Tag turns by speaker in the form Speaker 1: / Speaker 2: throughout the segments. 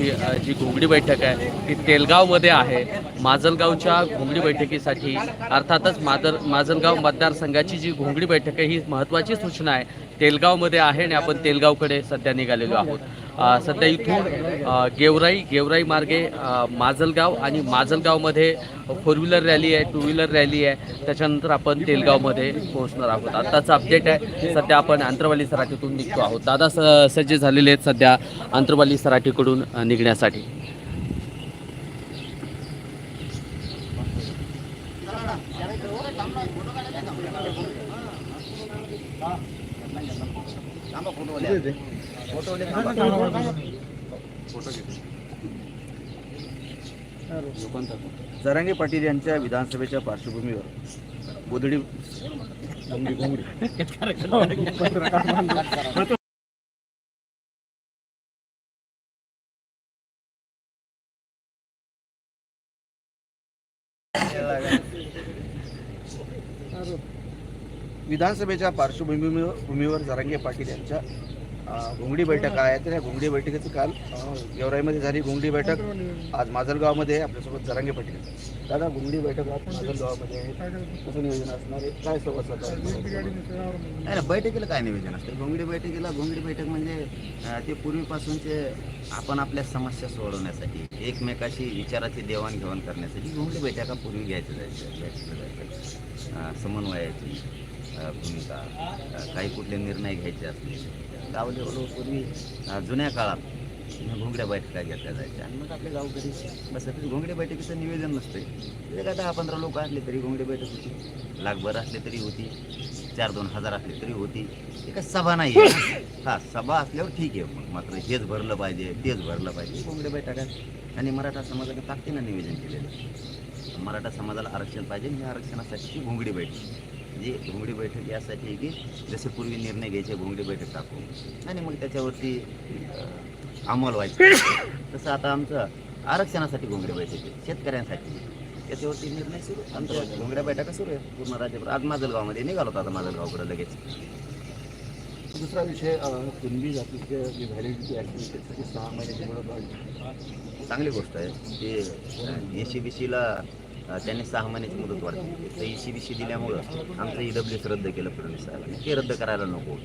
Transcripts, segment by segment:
Speaker 1: ही, जी घोंगडी बैठक आहे ती तेलगावमध्ये आहे. माजलगावच्या घोंगडी बैठकीसाठी अर्थातच माजल माजलगाव मतदारसंघाची जी घोंगडी बैठक आहे ही महत्त्वाची सूचना आहे. तेलगावमध्ये आहे आणि आपण तेलगावकडे सध्या निघालेलो आहोत. सध्या इथून गेवराई गेवराई मार्गे माजलगाव आणि माजलगावमध्ये फोर व्हीलर रॅली आहे टू व्हीलर रॅली आहे. त्याच्यानंतर आपण तेलगावमध्ये पोहोचणार आहोत. आत्ताचं अपडेट आहे सध्या आपण आंतरवाली सराठीतून निघतो आहोत. दादा स सज्ज झालेले आहेत सध्या आंतरवाली सराठीकडून अ, निघण्यासाठी.
Speaker 2: जरांगे पाटील यांच्या विधानसभेच्या पार्श्वभूमीवर गोधडी विधानसभेच्या पार्श्वभूमीवर भूमीवर जरांगे पाटील यांच्या घोंगडी बैठक आहे. तर या घोंगडी बैठकीचं काल गेवराईमध्ये झाली घोंगडी बैठक. आज माजलगावमध्ये आहे आपल्यासोबत जरांगे पाटील दादा घोंगडी बैठक आज माजलगावमध्ये आहे. कसं नियोजन असणार आहे? काय सोबत
Speaker 3: नाही ना बैठकीला काय नियोजन असतं? घोंगडी बैठकीला घोंगडी बैठक म्हणजे ते पूर्वीपासूनचे आपण आपल्या समस्या सोडवण्यासाठी एकमेकाशी विचाराची देवाणघेवाण करण्यासाठी घोंगडी बैठका पूर्वी घ्यायचं जायचं घ्यायचं जायचं समन्वयाची. भूमिका काही कुठले निर्णय घ्यायचे असले गाव लेवलवर पूर्वी जुन्या काळात घोंगड्या बैठका घेतल्या जायच्या. आणि मग आपल्या गावकरी बसत घोंगडी बैठकीचं निवेदन नसतंय. तिथे काय दहा पंधरा लोक असले तरी घोंगडी बैठक होती. लाखभर असले तरी होती. चार दोन हजार असले तरी होती. ते काय सभा नाही आहे हा सभा असल्यावर ठीक आहे. मग मात्र हेच भरलं पाहिजे तेच भरलं पाहिजे. घोंगडी बैठका आणि मराठा समाजाने ताकदीनं निवेदन केलेलं मराठा समाजाला आरक्षण पाहिजे आणि आरक्षणासाठी घोंगडी बैठक. जी घोंगडी बैठक यासाठी की जसे पूर्वी निर्णय घ्यायचे घोंगडी बैठक टाकू आणि मग त्याच्यावरती अंमल व्हायचं. तसं आता आमचं आरक्षणासाठी घोंगडी बैठक आहे शेतकऱ्यांसाठी. त्याच्यावरती निर्णय सुरू. आमच्या घोंगड्या बैठका सुरू आहे पूर्ण राज्यभर. आज माजलगावमध्ये निघालो होतो आता माजलगावकडे लगेच.
Speaker 2: दुसरा विषय कुणबी जातीचे जी व्हॅलिडिटी आहे त्यासाठी सहा महिन्याची
Speaker 3: चांगली गोष्ट आहे. की ए सी बी सीला त्यांनी सहा महिन्याची मुदत वाढली तर ई सी बी सी दिल्यामुळं आमचं ई डब्ल्यू एस रद्द केलं फडणवीस साहेबांनी. ते रद्द करायला नको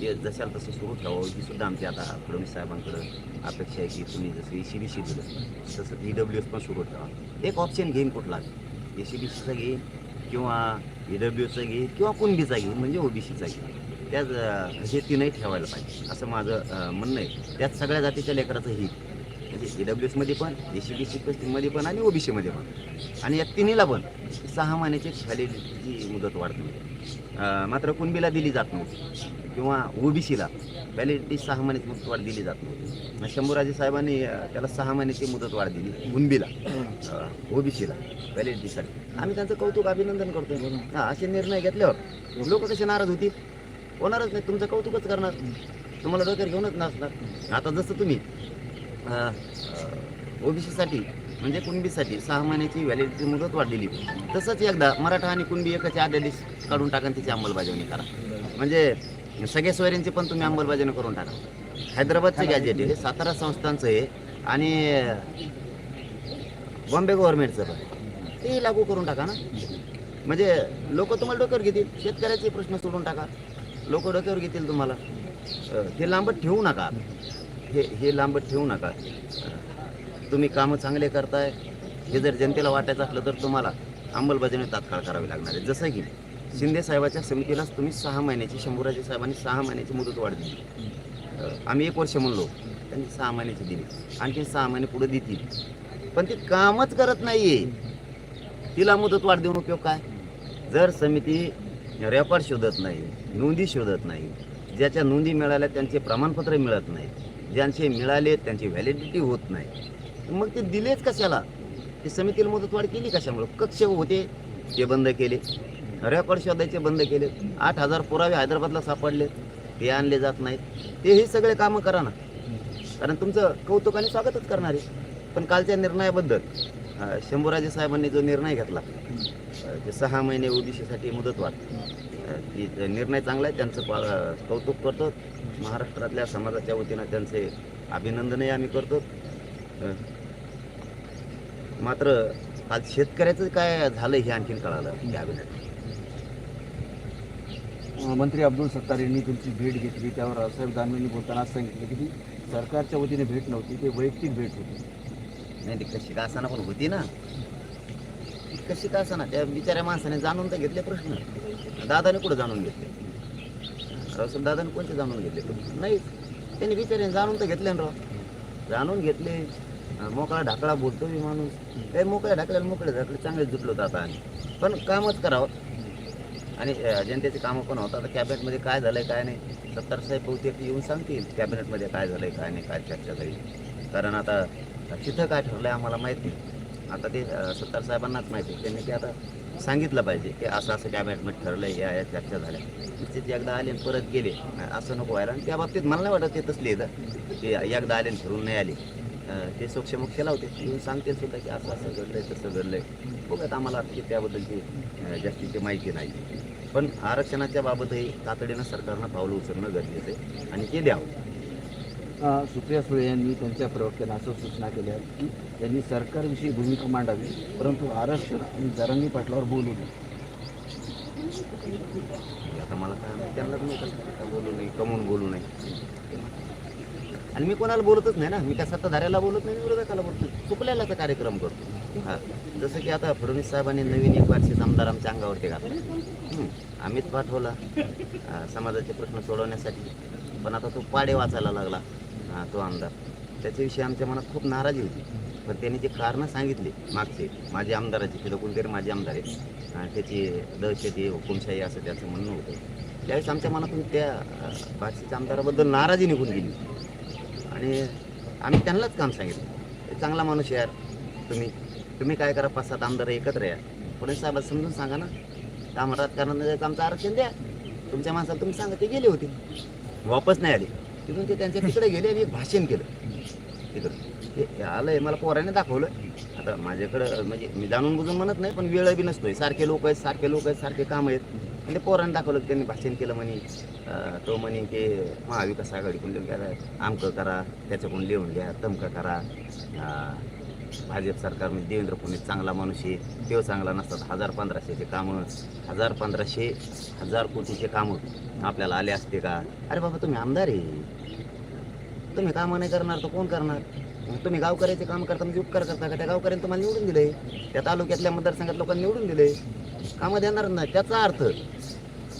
Speaker 3: ते जशाला तसं सुरू ठेवावं ही सुद्धा आमची आता फडणवीस साहेबांकडं अपेक्षा आहे की तुम्ही जसं ई सी बी सी दिलं तसं ई डब्ल्यू एस पण सुरू ठेवा. एक ऑप्शन घेईन कुठला? ए सी बी सीचा घेईन किंवा ई डब्ल्यू एसचा घेईन किंवा कुणबीचा घेईन म्हणजे ओबीसीचा घेईन. त्याच हे तीनही ठेवायला पाहिजे. असं माझं म्हणणं आहे. त्यात सगळ्या जातीच्या लेकराचं हित. म्हणजे ए डब्ल्यू एसमध्ये पण ए सी बी सी पण आणि ओबीसीमध्ये पण. आणि या तिन्हीला पण सहा महिन्याची व्हॅलिडिटीची मुदत वाढते. अं, मात्र कुणबीला दिली जात नव्हती. किंवा ओबीसीला व्हॅलिडिटी सहा महिन्याची मुदत वाढ दिली जात नव्हती. शंभूराजे साहेबांनी त्याला सहा महिन्याची मुदत वाढ दिली. कुणबीला ओबीसीला व्हॅलिडिटीसाठी आम्ही त्यांचं कौतुक अभिनंदन करतोय. हा असे निर्णय घेतल्यावर लोक कसे नाराज होतील? होणारच नाही. तुमचं कौतुकच करणार. तुम्हाला डोक्यावर घेऊनच नसणार आता जसं तुम्ही ओबीसीसाठी म्हणजे कुणबीसाठी सहा महिन्याची व्हॅलिडिटी मुदत वाढलेली. तसंच एकदा मराठा आणि कुणबी एकाचे अध्यादेश काढून टाका आणि त्याची अंमलबजावणी करा. म्हणजे सगळ्या सोयऱ्यांची पण तुम्ही अंमलबजावणी करून टाका. हैदराबादचे गॅजेट आहे सातारा संस्थांचं आहे आणि बॉम्बे गव्हर्नमेंटचं पण. ते लागू करून टाका ना. म्हणजे लोक तुम्हाला डोक्यावर घेतील शेतकऱ्याचे प्रश्न सोडून टाका. लोक डोक्यावर घेतील तुम्हाला. हे लांबत ठेवू नका. हे हे लांबत ठेवू नका. तुम्ही कामं चांगले करताय. हे जर जनतेला वाटायचं असलं तर तुम्हाला अंमलबजावणी तात्काळ करावी लागणार आहे. जसं की शिंदे साहेबाच्या समितीलाच तुम्ही सहा महिन्याची शंभूराजे साहेबांनी सहा महिन्याची मुदत वाढ दिली. आम्ही एक वर्ष म्हणलो त्यांनी सहा महिन्याची दिली. आणखी सहा महिने पुढे देतील. पण ती कामच करत नाहीये. तिला मुदत वाढ देऊन उपयोग काय? जर समिती रेकॉर्ड शोधत नाही नोंदी शोधत नाही ज्याच्या नोंदी मिळाल्या त्यांचे प्रमाणपत्र मिळत नाही ज्यांचे मिळाले त्यांची व्हॅलिडिटी होत नाही. मग ते दिलेच कशाला? ते समितीला मुदतवाढ केली कशामुळं? कक्ष होते ते बंद केले. रेकॉर्ड शोधायचे बंद केले. आठ हजार पुरावे हैदराबादला सापडले. ते आणले जात नाहीत. ते हे सगळे कामं करा ना. कारण तुमचं कौतुकाने स्वागतच करणार आहे. पण कालच्या निर्णयाबद्दल शंभूराजे साहेबांनी जो निर्णय घेतला ते सहा महिने ओबीसीसाठी मुदतवाढ. निर्णय चांगला आहे त्यांचं कौतुक करतो. महाराष्ट्रातल्या समाजाच्या वतीनं त्यांचे अभिनंदनही आम्ही करतो. मात्र आज शेतकऱ्याचं काय झालं हे आणखीन कळालं कॅबिनेट
Speaker 2: मंत्री अब्दुल सत्तार यांनी तुमची भेट घेतली. त्यावर रावसाहेब दानवेंनी बोलताना सांगितलं की ती सरकारच्या वतीने भेट नव्हती ते वैयक्तिक भेट होती.
Speaker 3: नाही ती कशी का असाना पण होती ना? ती कशी का असाना? त्या बिचाऱ्या माणसाने जाणून तर घेतले प्रश्न. दादाने कुठं जाणून घेतले? रावसाहेब दादाने कोणते जाणून घेतले? नाही. त्यांनी विचारे जाणून तर घेतले ना राव. जाणून घेतले. मोकळा ढाकळा बोलतो मी माणूस. ते मोकळ्या ढाकल्याला मोकळे ढाकळे चांगले जुटलो आता आणि पण कामच करावं. आणि जनतेचे कामं पण होतात. आता कॅबिनेटमध्ये काय झालंय काय नाही. सत्तार साहेब बहुतेक येऊन सांगतील कॅबिनेटमध्ये काय झालंय काय नाही काय चर्चा झाली. कारण आता तिथं काय ठरलं आहे आम्हाला माहिती आता ते अं, सत्तार साहेबांनाच माहिती आहे. त्यांनी ते आता सांगितलं पाहिजे की असं असं कॅबिनेटमध्ये ठरलं या या चर्चा झाल्या. निश्चित एकदा आले आणि परत गेले. असं नको व्हायला. आणि त्या बाबतीत मला नाही वाटत ते तसले ते की एकदा आले आणि ठरवून नाही आले. ते सोक्षमोक्ष लावते येऊन सांगते सुद्धा की असं असं घडलंय तसं घडलंय. बघत आम्हाला की त्याबद्दलची जास्तीची माहिती नाही. पण आरक्षणाच्या बाबतही तातडीनं सरकारनं पावलं उचलणं गरजेचं आहे. आणि ते द्यावं.
Speaker 2: सुप्रिया सुळे यांनी त्यांच्या प्रवक्त्यांना असं सूचना केल्या की त्यांनी सरकारविषयी भूमिका मांडावी परंतु आरक्षण आणि जरांगी पाटलावर बोलू नये.
Speaker 3: आता मला काय त्यांना तुम्ही कसं बोलू नये कमवून बोलू नये. आणि मी कोणाला बोलतच नाही ना मी त्या सत्ताधाऱ्याला बोलत नाही विरोधकाला बोलतो चुकल्याचा कार्यक्रम करतो. हां जसं की आता फडणवीस साहेबांनी नवीन एक वार्षिक आमदार आमच्या अंगावरती घातला. आम्हीच पाठवला. समाजाचे प्रश्न सोडवण्यासाठी. पण आता तो पाडे वाचायला लागला. हा, तो आमदार. त्याच्याविषयी आमच्या मनात खूप नाराजी होती. पण त्यांनी जे कारणं सांगितली मागचे माझे आमदाराचे तिथं कोणतरी माझे आमदार आहेत. त्याची दहशती हुकुमशाही असं त्याचं म्हणणं होतं. त्यावेळेस आमच्या मनातून त्या अं, आमदाराबद्दल नाराजी निघून गेली. आणि आम्ही त्यांनाच काम सांगितलं. चांगला माणूस यार तुम्ही. तुम्ही काय करा पाच सात आमदार एकत्र या. पुढे साहेब समजून सांगा ना. काम राजकारणात आमचं आरक्षण द्या. तुमच्या माणसाला तुम्ही सांगा ते गेले होते. वापस नाही आले. तिथून ते त्यांच्या तिकडे गेले आणि एक भाषण केलं. तिकडं ते आलंय मला पोराने दाखवलं. आता माझ्याकडं म्हणजे मी जाणून बुजून म्हणत नाही पण वेळ बी नसतोय. सारखे लोक आहेत सारखे लोक आहेत सारखे काम आहेत. आणि ते पोराने दाखवलं त्यांनी भाषण केलं म्हणे तो म्हणे की महाविकास आघाडीकडून लिहून घ्या आमकं करा त्याच्याकडून लिहून घ्या तमकं करा. भाजप सरकार म्हणजे देवेंद्र फडणवीस चांगला माणूस आहे. देव चांगला नसतात हजार पंधराशेचे कामं हजार पंधराशे हजार कोटीचे कामं आपल्याला आले असते का? अरे बाबा तुम्ही आमदार आहे. तुम्ही कामं नाही करणार तर कोण करणार? मग तुम्ही गावकऱ्याचे काम करता म्हणजे उपकार करता का? त्या गावकऱ्यांनी तुम्हाला निवडून दिले त्या तालुक्यातल्या मतदारसंघात लोकांनी निवडून दिले कामं देणार नाही त्याचा अर्थ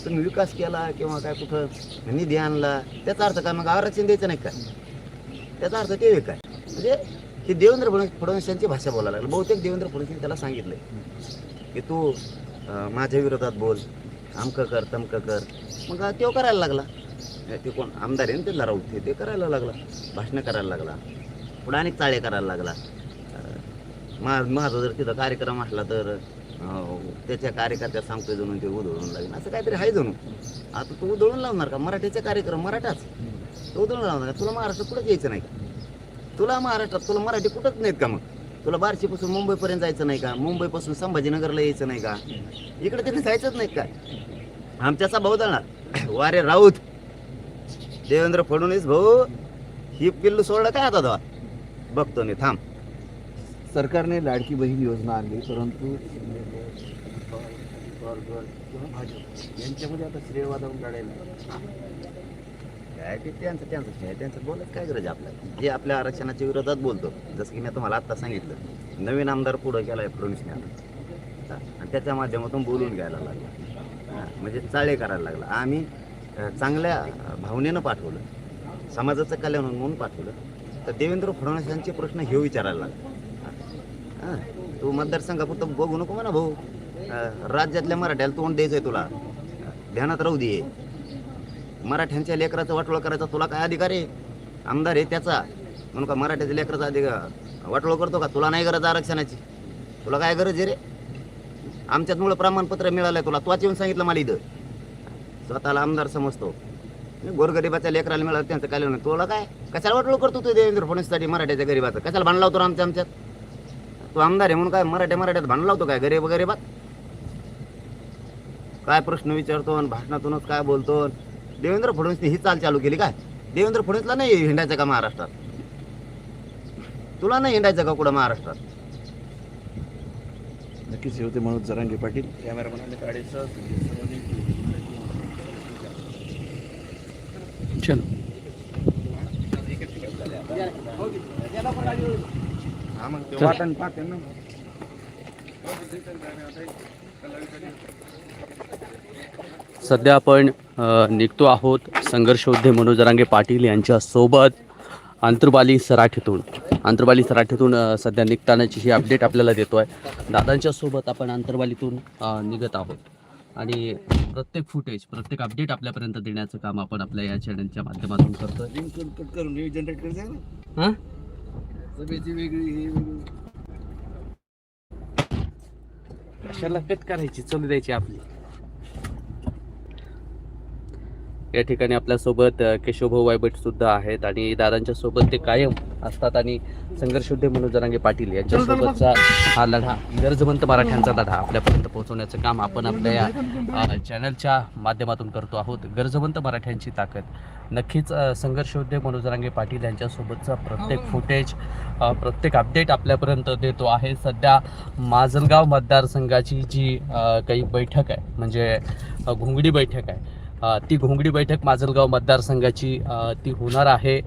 Speaker 3: तुम्ही विकास केला किंवा काय कुठं निधी आणला त्याचा अर्थ काय? मग आरक्षण द्यायचं नाही का? त्याचा अर्थ ते काय म्हणजे हे देवेंद्र फडणवीस यांची भाषा बोलायला लागली. बहुतेक देवेंद्र फडणवीस त्याला सांगितलं की तू माझ्या विरोधात बोल आमकं कर तमकं कर. मग तो करायला लागला. ते कोण? आमदार आहे ना ते राऊत ते- ते करायला लागला. भाषणं करायला लागला. पुढे अनेक चाळे करायला लागला. मा माझा जर तिथं कार्यक्रम असला तर त्याच्या कार्यकर्त्या सांगतोय जणून ते उधळून लागेल. असं काहीतरी आहे जणू. आता तू उधळून लावणार का? मराठीचा कार्यक्रम मराठाच. तो उधळून लावणार का? तुला महाराष्ट्रात कुठंच यायचं नाही का? तुला महाराष्ट्रात तुला मराठी कुठंच नाहीत का मग? तुला बार्शीपासून मुंबईपर्यंत जायचं नाही का? मुंबईपासून संभाजीनगरला यायचं नाही का? इकडे तिथे जायचंच नाही का? आमच्याचा भाऊ जाणार वारे राऊत. देवेंद्र फडणवीस भाऊ ही पिल्लू सोडलं काय आता तेव्हा? बघतो मी थांब.
Speaker 2: सरकारने लाडकी बहीण योजना आणली परंतु भाजप यांच्यामध्ये आता श्रेयवादावर लढायला
Speaker 3: काय ते त्यांचं त्यांचं खेळ त्यांचं बोलत काय गरज आहे आपल्याला? जे आपल्या आरक्षणाच्या विरोधात बोलतो जसं की मी तुम्हाला आत्ता सांगितलं नवीन आमदार पुढं गेलाय फडणवीसने आता. हा, आणि त्याच्या माध्यमातून बोलून घ्यायला लागला. म्हणजे चाळे करायला लागला. आम्ही चांगल्या भावनेनं पाठवलं समाजाचं कल्याण म्हणून पाठवलं. तर देवेंद्र फडणवीस यांचे प्रश्न हे विचारायला लागले. हा, तू मतदारसंघापुरतं बघू नको म्हणा भाऊ. राज्यातल्या मराठ्याला तोंड द्यायचं आहे तुला ध्यानात राहू दे. मराठ्यांच्या लेकराचं वाटोळं करायचा तुला काय अधिकार आहे? आमदार आहे त्याचा. म्हणून का मराठ्याच्या लेकराचा अधिकार वाटोळं करतो का? तुला नाही गरज आरक्षणाची. तुला काय गरज आहे रे? आमच्यात प्रमाणपत्र मिळालं आहे तुला. तू येऊन सांगितलं मला इथं. स्वतःला आमदार समजतो. गोरगरिबाच्या लेकराला मिळालं त्यांचं काय नाही तुला काय? कशाला वाटोळं करतो तू देवेंद्र फडणवीससाठी मराठ्याच्या गरीबाचं? कशाला भांडण लावतो आमच्या आमच्यात तू आमदार आहे म्हणून काय मराठ्या मराठ्यात भांडण लावतो काय गरीब गरीबात? काय प्रश्न विचारतो आणि भाषणातूनच काय बोलतो देवेंद्र फडणवीसने ही चाल चालू केली काय? देवेंद्र फडणवीसला नाही हिंडायचं का महाराष्ट्रात? तुला नाही हिंडायचं का कुठं महाराष्ट्रात?
Speaker 2: नक्कीच हे होते मनोज जरांगे पाटील. कॅमेरामॅन अमित
Speaker 1: चलो सध्या आपण निघतो आहोत संघर्षोद्धे मनोज रांगे पाटील यांच्या सोबत आंतरबाली सराठीतून. आंतरबाली सराठीतून सध्या निघतानाची ही अपडेट आपल्याला देतो आहे दादांच्या सोबत आपण आंतरबालीतून निघत आहोत. आणि प्रत्येक फुटेज प्रत्येक अपडेट आपल्यापर्यंत देण्याचं काम आपण आपल्या या चॅनलच्या माध्यमातून
Speaker 2: करून हे जनरेट
Speaker 1: हां?
Speaker 2: वेगळी हे
Speaker 1: कशाला कट करायची? चलू द्यायची आपली. या ठिकाणी आपल्यासोबत केशवभाऊ वायबट सुद्धा आहेत आणि दादांच्या सोबत ते कायम. असतात आणि संघर्षोद्धे मनोज जरांगे पाटील यांच्या सोबतचा हा लढा गरजवंत मराठ्यांचा लढा आपल्यापर्यंत पोहोचवण्याचं काम आपण आपल्या या चॅनलच्या माध्यमातून करतो आहोत. गरजवंत मराठ्यांची ताकद. नक्कीच संघर्षोद्धे मनोज जरांगे पाटील यांच्यासोबतचा प्रत्येक फुटेज प्रत्येक अपडेट आपल्यापर्यंत देतो आहे. सध्या माजलगाव मतदारसंघाची जी काही बैठक आहे म्हणजे घोंगडी बैठक आहे ती घोंगडी बैठक माजलगाव मतदारसंघाची ती होणार आहे.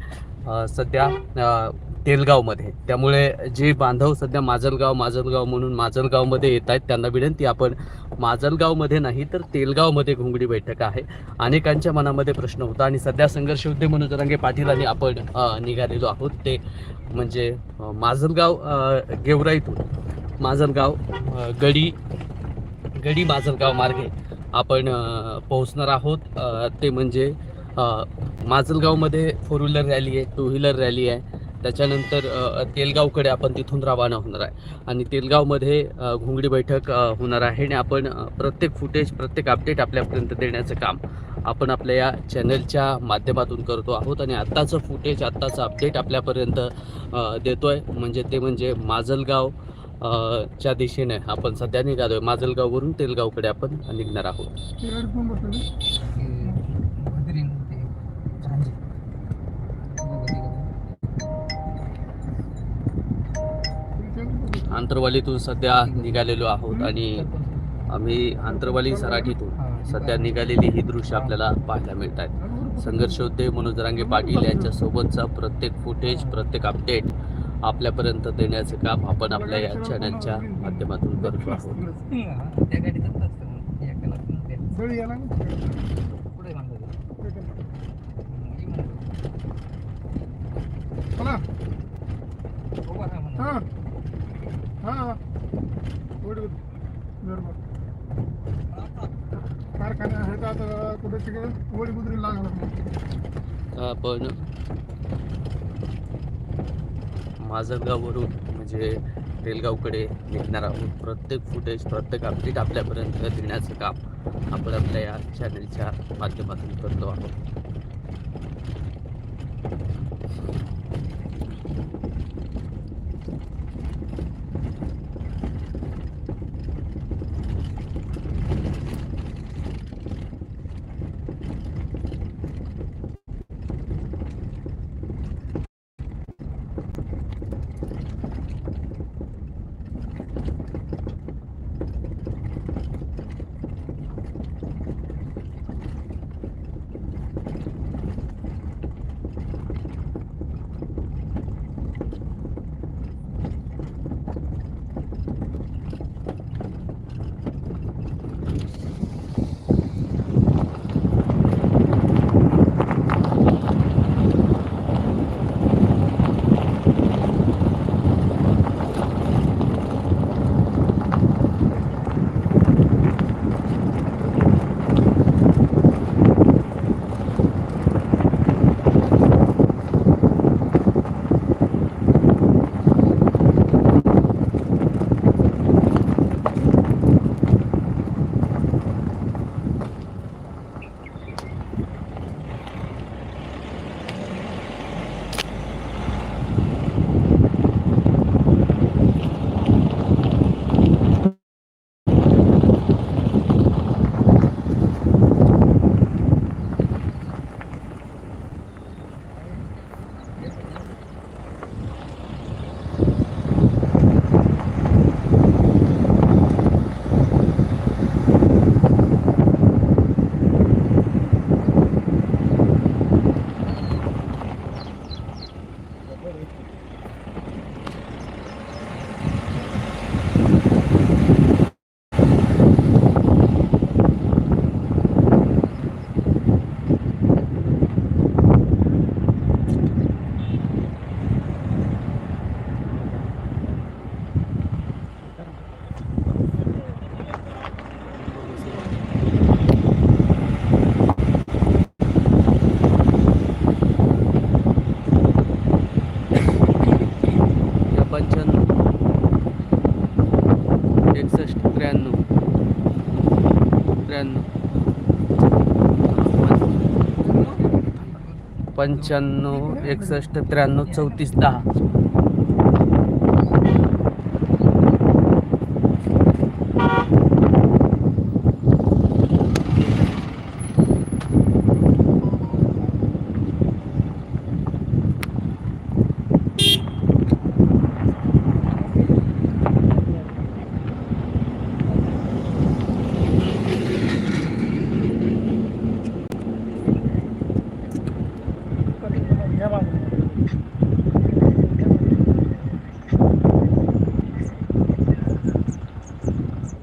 Speaker 1: सध्या तेलगावमध्ये. त्यामुळे जे बांधव सध्या माजलगाव माजलगाव म्हणून माजलगावमध्ये येत आहेत त्यांना विनंती आपण माजलगावमध्ये नाही तर तेलगावमध्ये घोंगडी बैठक आहे. अनेकांच्या मनामध्ये प्रश्न होता आणि सध्या संघर्ष उद्योग म्हणून जरांगे पाटील आणि आपण निघालेलो आहोत. ते म्हणजे माजलगाव गेवराईतून. माजलगाव गडी गडी माजलगाव मार्गे आपण पोहोचणार आहोत. ते म्हणजे माजलगावमध्ये फोर व्हीलर रॅली आहे टू व्हीलर रॅली आहे. त्याच्यानंतर तेलगावकडे आपण तिथून रवाना होणार आहे. आणि तेलगावमध्ये घुंगडी घोंगडी बैठक होणार आहे आणि आपण प्रत्येक फुटेज प्रत्येक अपडेट आपल्यापर्यंत देण्याचं काम आपण आपल्या या चॅनलच्या माध्यमातून करतो आहोत. आणि आत्ताचं फुटेज आत्ताचं अपडेट आपल्यापर्यंत देतो आहे म्हणजे ते म्हणजे माजलगाव च्या दिशेने आपण सध्या निघालोय. माजलगाववरून तेलगावकडे आपण निघणार आहोत. आंतरवालीतून सध्या निघालेलो आहोत आणि आम्ही आंतरवाली सराठीतून सध्या निघालेली ही दृश्य आपल्याला पाहायला मिळत आहेत संघर्षोद्धे मनोज रांगे पाटील यांच्या सोबतचा प्रत्येक फुटेज प्रत्येक अपडेट आपल्यापर्यंत देण्याचे काम आपण आपल्या या चॅनलच्या माध्यमातून करतो आहोत.
Speaker 4: हा हा. बरोबर कारखाने आहेत आता कुठे तिकडे वडी बुद्री
Speaker 1: माजलगाववरून म्हणजे रेलगावकडे निघणार आहोत प्रत्येक फुटेज प्रत्येक अपडेट आपल्यापर्यंत देण्याचं काम आपण आपल्या या चॅनलच्या माध्यमातून करतो आहोत. पंच्याण्णव एकसष्ट त्र्याण्णव चौतीस दहा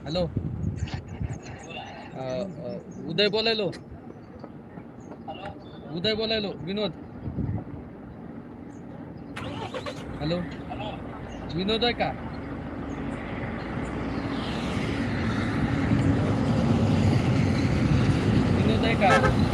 Speaker 1: हॅलो उदय बोलायलो. उदय बोलायलो. विनोद. हॅलो. विनोद आहे का? विनोद आहे का?